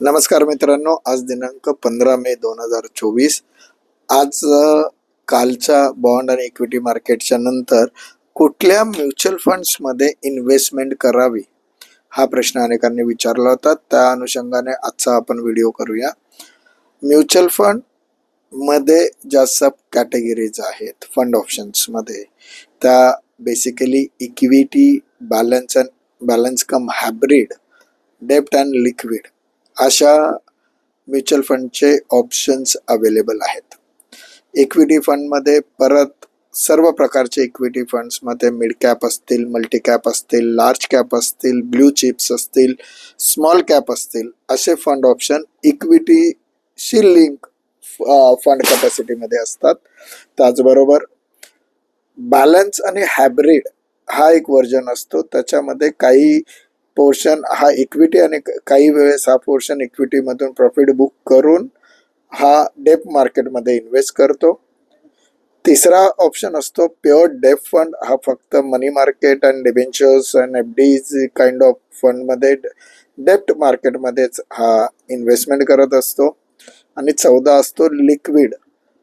नमस्कार मित्रांनो आज दिनांक पंधरा मे दोन हजार चोवीस. आज कालच्या बॉन्ड आणि इक्विटी मार्केटच्या नंतर कुठल्या म्युच्युअल फंड्समध्ये इन्व्हेस्टमेंट करावी? हा प्रश्न अनेकांनी विचारला होता. त्या अनुषंगाने आजचा आपण व्हिडिओ करूया. म्युच्युअल फंडमध्ये ज्या सब कॅटेगरीज आहेत फंड ऑप्शन्समध्ये त्या basically equity balance and balance cum hybrid dept and liquid अशा म्युच्युअल फंडचे ऑप्शन्स अवेलेबल आहेत. इक्विटी फंडमध्ये परत सर्व प्रकारचे इक्विटी फंड्समध्ये मिड कॅप असतील मल्टी कॅप असतील लार्ज कॅप असतील ब्ल्यू चिप्स असतील स्मॉल कॅप असतील असे फंड ऑप्शन इक्विटीशी लिंक फंड कॅपॅसिटीमध्ये असतात. त्याचबरोबर बॅलन्स आणि हायब्रिड हा एक व्हर्जन असतो. त्याच्यामध्ये काही पोर्शन हा इक्विटी आणि काही वेळेस हा पोर्शन इक्विटीमधून प्रॉफिट बुक करून हा डेप मार्केटमध्ये इन्व्हेस्ट करतो. तिसरा ऑप्शन असतो प्युअर डेप फंड हा फक्त money market and debentures and F Ds kind of फंडमध्ये डेप्ट मार्केटमध्येच हा इन्व्हेस्टमेंट करत असतो. आणि चौदा असतो लिक्विड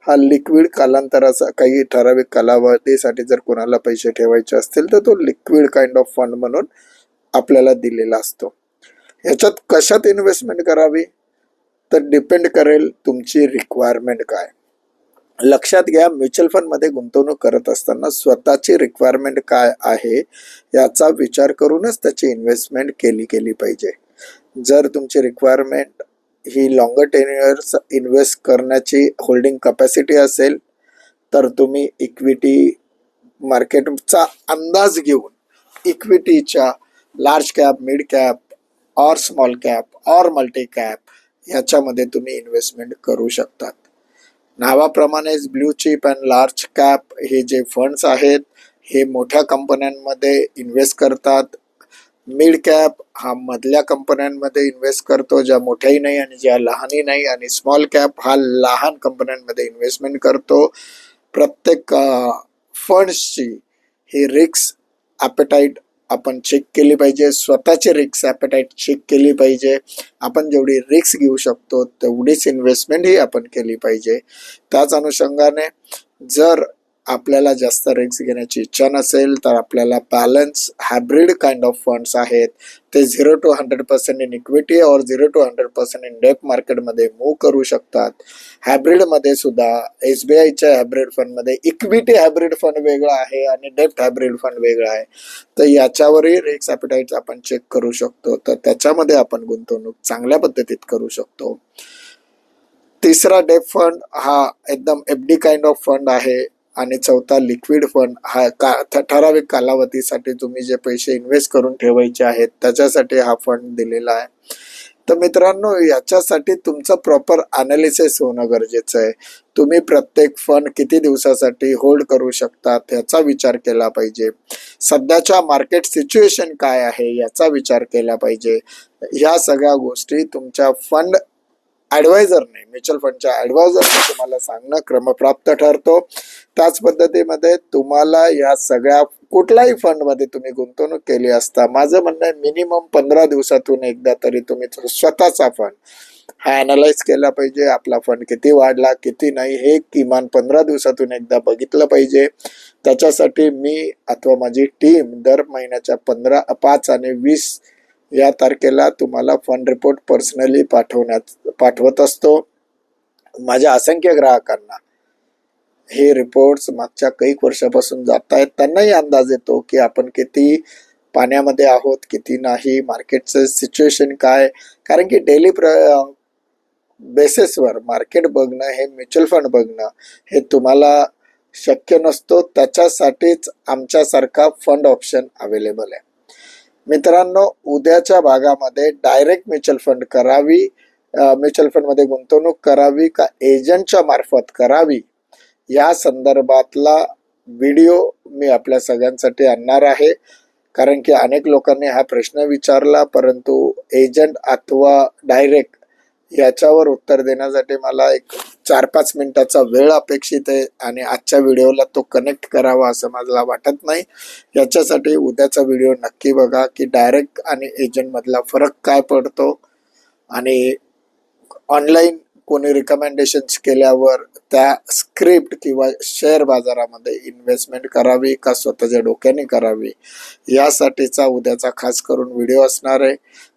हा लिक्विड कालांतराचा काही ठराविक कालावधीसाठी जर कोणाला पैसे ठेवायचे असतील तर तो लिक्विड काइंड ऑफ फंड म्हणून आपल्याला दिलेला असतो. ह्याच्यात कशात इन्व्हेस्टमेंट करावी? तर डिपेंड करेल तुमची रिक्वायरमेंट काय. लक्षात घ्या म्युच्युअल फंडमध्ये गुंतवणूक करत असताना स्वतःची रिक्वायरमेंट काय आहे याचा विचार करूनच त्याची इन्व्हेस्टमेंट केली गेली पाहिजे. जर तुमची रिक्वायरमेंट ही लॉंगर टेन्युअर्स इन्व्हेस्ट करण्याची होल्डिंग कपॅसिटी असेल तर तुम्ही इक्विटी मार्केटचा अंदाज घेऊन इक्विटीच्या large cap mid cap or small cap or multi cap ह्याच्यामध्ये तुम्ही इन्व्हेस्टमेंट करू शकतात. नावाप्रमाणेच blue chip and large cap हे जे फंड्स आहेत हे मोठ्या कंपन्यांमध्ये इन्व्हेस्ट करतात. मिड कॅप हा मधल्या कंपन्यांमध्ये इन्व्हेस्ट करतो ज्या मोठ्याही नाही आणि ज्या लहानही नाही आणि स्मॉल कॅप हा लहान कंपन्यांमध्ये इन्व्हेस्टमेंट करतो. प्रत्येक फंड्सची ही रिक्स ॲपेटाईट आपण चेक केली पाहिजे. स्वतःची रिक्स ॲपेटाईट चेक केली पाहिजे. आपण जेवढी रिक्स घेऊ शकतो तेवढीच इन्व्हेस्टमेंटही आपण केली पाहिजे. त्याच अनुषंगाने जर आपल्याला जास्त रिक्स घेण्याची इच्छा नसेल तर आपल्याला balance hybrid kind of funds आहेत. ते zero to hundred percent in equity और zero to hundred percent in debt मार्केटमध्ये मूव्ह करू शकतात. हायब्रिडमध्ये सुद्धा एस बी आयच्या हायब्रिड फंडमध्ये इक्विटी हायब्रिड फंड वेगळा आहे आणि डेप्ट हायब्रिड फंड वेगळा आहे. तर याच्यावरही रिक्स ॲपिटाईट आपण चेक करू शकतो. तर त्याच्यामध्ये आपण गुंतवणूक चांगल्या पद्धतीत करू शकतो. तिसरा डेप फंड हा एकदम F D kind of fund आहे. आणि चौथा लिक्विड फंड हा का ठराविक कालावधीसाठी तुम्ही जे पैसे इन्व्हेस्ट करून ठेवायचे आहेत त्याच्यासाठी हा फंड दिलेला आहे. तर मित्रांनो याच्यासाठी तुमचं प्रॉपर अनालिसिस होणं गरजेचं आहे. तुम्ही प्रत्येक फंड किती दिवसासाठी होल्ड करू शकतात याचा विचार केला पाहिजे. सध्याच्या मार्केट सिच्युएशन काय आहे याचा विचार केला पाहिजे. ह्या सगळ्या गोष्टी तुमच्या फंड ॲडवायझरने म्युच्युअल फंडच्या ॲडवायझरने तुम्हाला सांगणं क्रमप्राप्त ठरतो. त्याच पद्धतीमध्ये तुम्हाला या सगळ्या कुठल्याही फंडमध्ये तुम्ही गुंतवणूक केली असता माझं म्हणणं आहे मिनिमम पंधरा दिवसातून एकदा तरी तुम्ही स्वतःचा फंड हा अनालाइज केला पाहिजे आपला फंड किती वाढला किती नाही हे किमान पंधरा दिवसातून एकदा बघितलं पाहिजे. त्याच्यासाठी मी अथवा माझी टीम दर महिन्याच्या पंधरा पाच आणि वीस या तारखेला तुम्हाला फंड रिपोर्ट पर्सनली पाठवण्यात पाठवत असतो. माझ्या असंख्य ग्राहकांना हे रिपोर्ट्स मागच्या काही वर्षापासून जात आहेत त्यांनाही अंदाज येतो की आपण किती पाण्यामध्ये आहोत किती नाही मार्केटचं सिच्युएशन काय? कारण की डेली प्र बेसिसवर मार्केट बघणं हे म्युच्युअल फंड बघणं हे तुम्हाला शक्य नसतो. त्याच्यासाठीच आमच्यासारखा फंड ऑप्शन अवेलेबल आहे. मित्रांनो उद्याच्या भागामध्ये डायरेक्ट म्युच्युअल फंड करावी म्युच्युअल फंडमध्ये गुंतवणूक करावी का एजंटच्या मार्फत करावी? या संदर्भातला व्हिडिओ मी आपल्या सगळ्यांसाठी आणणार आहे. कारण की अनेक लोकांनी हा प्रश्न विचारला परंतु एजंट अथवा डायरेक्ट याच्यावर उत्तर देण्यासाठी मला एक चार पाच मिनिटाचा वेळ अपेक्षित आहे आणि आजच्या व्हिडिओला तो कनेक्ट करावा असं मला वाटत नाही. याच्यासाठी उद्याचा व्हिडिओ नक्की बघा की डायरेक्ट आणि एजंटमधला फरक काय पडतो. आणि ऑनलाईन कोणी रिकमेंडेशन्स केल्यावर त्या स्क्रिप्ट किंवा शेअर बाजारामध्ये इन्व्हेस्टमेंट करावी का स्वतःच्या डोक्याने करावी यासाठीचा उद्याचा खास करून व्हिडिओ असणार आहे.